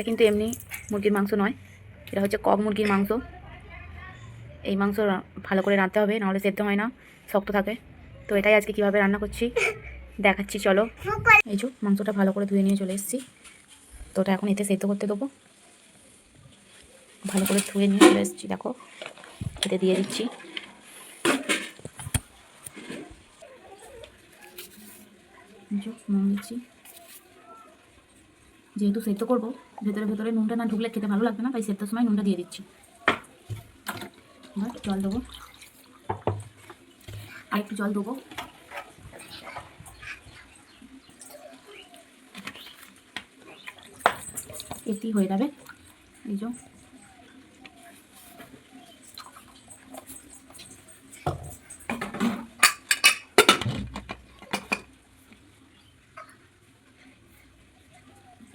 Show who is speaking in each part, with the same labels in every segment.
Speaker 1: এটা কিন্তু এমনি মুরগির মাংস নয়। এটা হচ্ছে কক মুরগির মাংস। এই মাংস ভালো করে রাঁধতে হবে, নাহলে সেদ্ধ হয় না, শক্ত থাকে। তো এটাই আজকে কীভাবে রান্না করছি, দেখাচ্ছি, চলো। এই যে মাংসটা ভালো করে ধুয়ে নিয়ে চলে এসেছি। তো ওটা এখন এতে সেদ্ধ করতে দেবো। ভালো করে ধুয়ে নিয়ে চলে এসেছি, দেখো। এতে দিয়ে দিচ্ছি। দিচ্ছি। যেহেতু সেদ্ধ করব, ভেতরে ভেতরে নুনটা না ঢুকলে খেতে ভালো লাগবে না, তাই সেদ্ধর সময় নুনটা দিয়ে দিচ্ছি। এবার জল দেবো। আর একটু জল দেবো। এটি হয়ে যাবে। এই যে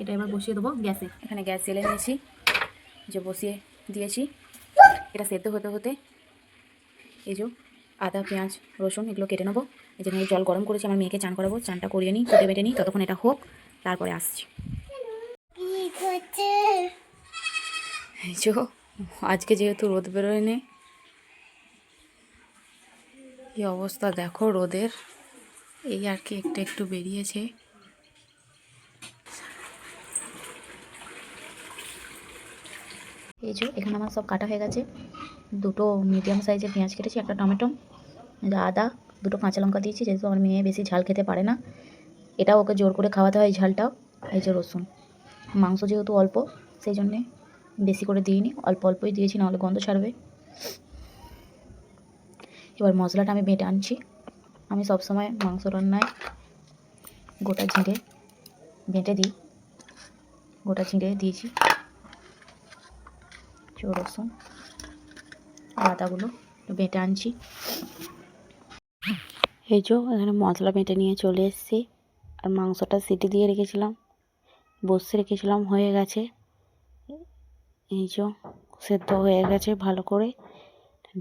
Speaker 1: এটা এবার বসিয়ে দেবো গ্যাসে। এখানে গ্যাস জেলে নিয়েছি, যে বসিয়ে দিয়েছি। এটা সেদ্ধ হতে হতে এই যে আদা, পেঁয়াজ, রসুন এগুলো কেটে নেব। এই জন্য জল গরম করেছি, আমার মেয়েকে চান করাবো, চানটা করিয়ে নিই কেটে বেটে নিই, ততক্ষণ এটা হোক, তারপরে আসছি। এই আজকে যেহেতু রোদ বেরোয়নি এই অবস্থা দেখো রোদের। এই আর কি একটু একটু বেরিয়েছে। যে এখানে আমার সব কাটা হয়ে গেছে। দুটো মিডিয়াম সাইজের পেঁয়াজ কেটেছি, একটা টমেটো আদা, দুটো কাঁচা লঙ্কা দিয়েছি, যেহেতু আমার মেয়ে বেশি ঝাল খেতে পারে না। এটাও ওকে জোর করে খাওয়াতে হয় ঝালটাও, এই যে রসুন। মাংস যেহেতু অল্প, সেই জন্যে বেশি করে দিইনি, অল্প অল্পই দিয়েছি, নাহলে গন্ধ ছাড়বে। এবার মশলাটা আমি বেটে আনছি। আমি সবসময় মাংস রান্নায় গোটা ঝিঁড়ে বেটে দিই। গোটা ঝিঁড়ে দিয়েছি। চো রসুন, আদাগুলো বেটে আনছি। এই যে এখানে মশলা বেটে নিয়ে চলে এসেছি, আর মাংসটা সিটি দিয়ে রেখেছিলাম, বসে রেখেছিলাম, হয়ে গেছে। এই যে সেদ্ধ হয়ে গেছে ভালো করে,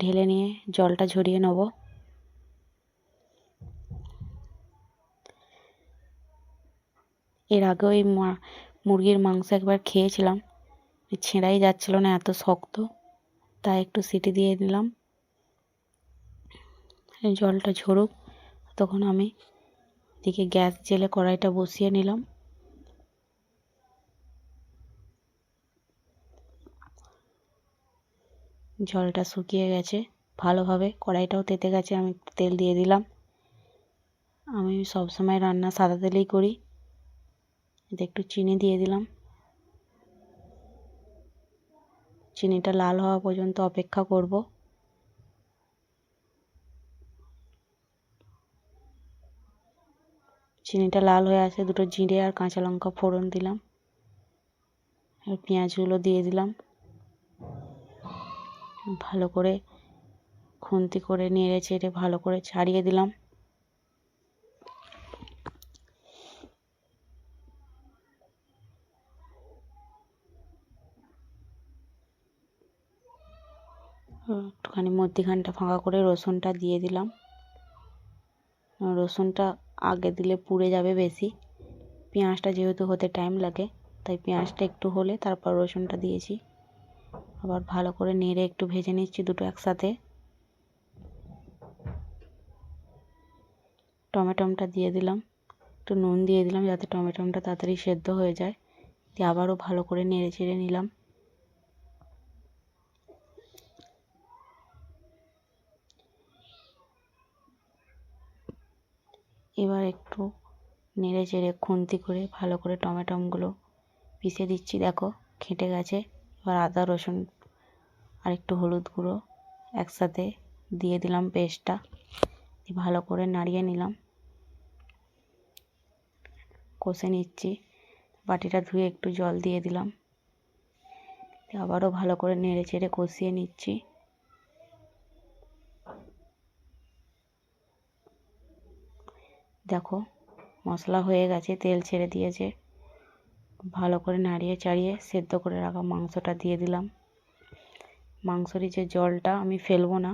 Speaker 1: ঢেলে নিয়ে জলটা ঝরিয়ে নেব। এর আগে ওই মুরগির মাংস একবার খেয়েছিলাম ছেঁড়াই যাচ্ছিল না, এত শক্ত। তাই একটু সিটি দিয়ে দিলাম। জলটা ঝরুক, তখন আমি এদিকে গ্যাস জেলে কড়াইটা বসিয়ে নিলাম। জলটা শুকিয়ে গেছে, ভালোভাবে কড়াইটাও তেতে গেছে, আমি তেল দিয়ে দিলাম। আমি সব সময় রান্না সাদা তেলেই করি। এতে একটু চিনি দিয়ে দিলাম। চিনিটা লাল হওয়া পর্যন্ত অপেক্ষা করব। চিনিটা লাল হয়ে আসে দুটো জিরে আর কাঁচা লঙ্কা ফোড়ন দিলাম। আর পেঁয়াজগুলো দিয়ে দিলাম। ভালো করে খুন্তি করে নেড়ে চেড়ে ভালো করে ছাড়িয়ে দিলাম। একটুখানি মধ্যিখানটা ফাঁকা করে রসুনটা দিয়ে দিলাম। রসুনটা আগে দিলে পুড়ে যাবে বেশি। পেঁয়াজটা যেহেতু হতে টাইম লাগে, তাই পেঁয়াজটা একটু হলে তারপর রসুনটা দিয়েছি। আবার ভালো করে নেড়ে একটু ভেজে নিচ্ছি দুটো একসাথে। টমেটোমটা দিয়ে দিলাম, একটু নুন দিয়ে দিলাম যাতে টমেটোমটা তাড়াতাড়ি সেদ্ধ হয়ে যায়। দিয়ে আবারও ভালো করে নেড়ে চেড়ে নিলাম। এবার একটু নেড়ে চেড়ে খুন্তি করে ভালো করে টমেটোমগুলো পিষে দিচ্ছি, দেখো খেটে গেছে। এবার আদা, রসুন আর একটু হলুদ গুঁড়ো একসাথে দিয়ে দিলাম পেস্টটা। ভালো করে নাড়িয়ে নিলাম। কষে নিচ্ছি। বাটিটা ধুয়ে একটু জল দিয়ে দিলাম। আবারও ভালো করে নেড়ে চেড়ে কষিয়ে নিচ্ছি। দেখো, মশলা হয়ে গেছে, তেল ছেড়ে দিয়েছে। ভালো করে নাড়িয়ে চাড়িয়ে সেদ্ধ করে রাখা মাংসটা দিয়ে দিলাম। মাংসরই যে জলটা আমি ফেলব না,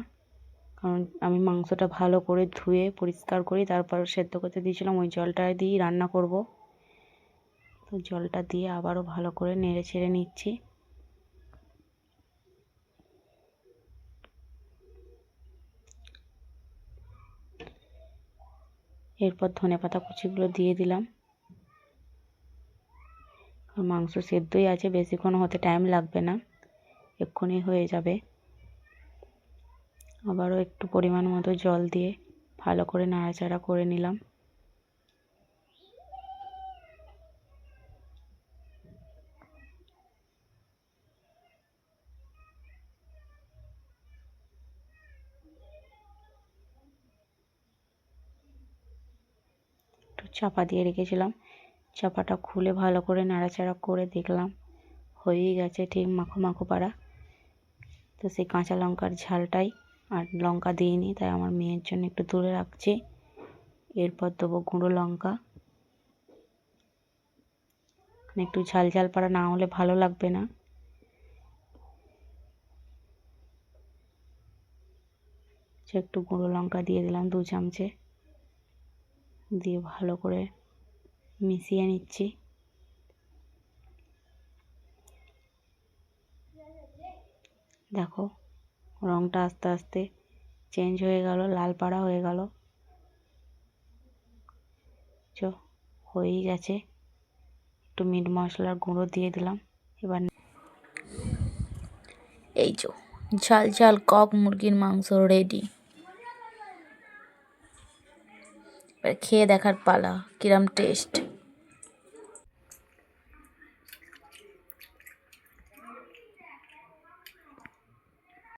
Speaker 1: কারণ আমি মাংসটা ভালো করে ধুয়ে পরিষ্কার করি, তারপর সেদ্ধ করতে দিয়েছিলাম, ওই জলটা দিয়েই রান্না করব।
Speaker 2: তো জলটা দিয়ে আবারও ভালো করে নেড়ে ছেড়ে নিচ্ছি। এরপর ধনে পাতা কুচিগুলো দিয়ে দিলাম। মাংস সেদ্ধই আছে, বেশিক্ষণ হতে টাইম লাগবে না, এক্ষুনি হয়ে যাবে। আবারও একটু পরিমাণ মতো জল দিয়ে ভালো করে নাড়াচাড়া করে নিলাম একটু চাপা দিয়ে রেখেছিলাম। চাপাটা খুলে ভালো করে নাড়াচাড়া করে দেখলাম, হয়েই গেছে ঠিক মাখো মাখো পাড়া। তো সেই কাঁচা লঙ্কার ঝালটাই, আর লঙ্কা দিইনি, তাই আমার মেয়ের জন্য একটু তুলে রাখছি। এরপর দেবো গুঁড়ো লঙ্কা। এখানে একটু ঝাল ঝাল পাড়া না হলে ভালো লাগবে না। একটু গুঁড়ো লঙ্কা দিয়ে দিলাম দু চামচে। দিয়ে ভালো করে মিশিয়ে নিচ্ছি। দেখো রঙটা আস্তে আস্তে চেঞ্জ হয়ে গেল, লাল পাড়া হয়ে গেল। চো, হয়েই গেছে। একটু মিট মশলার গুঁড়ো দিয়ে দিলাম। এবার
Speaker 1: এই যো ঝাল ঝাল কক মুরগির মাংস রেডি এবার খেয়ে দেখার পালা। কিরম টেস্ট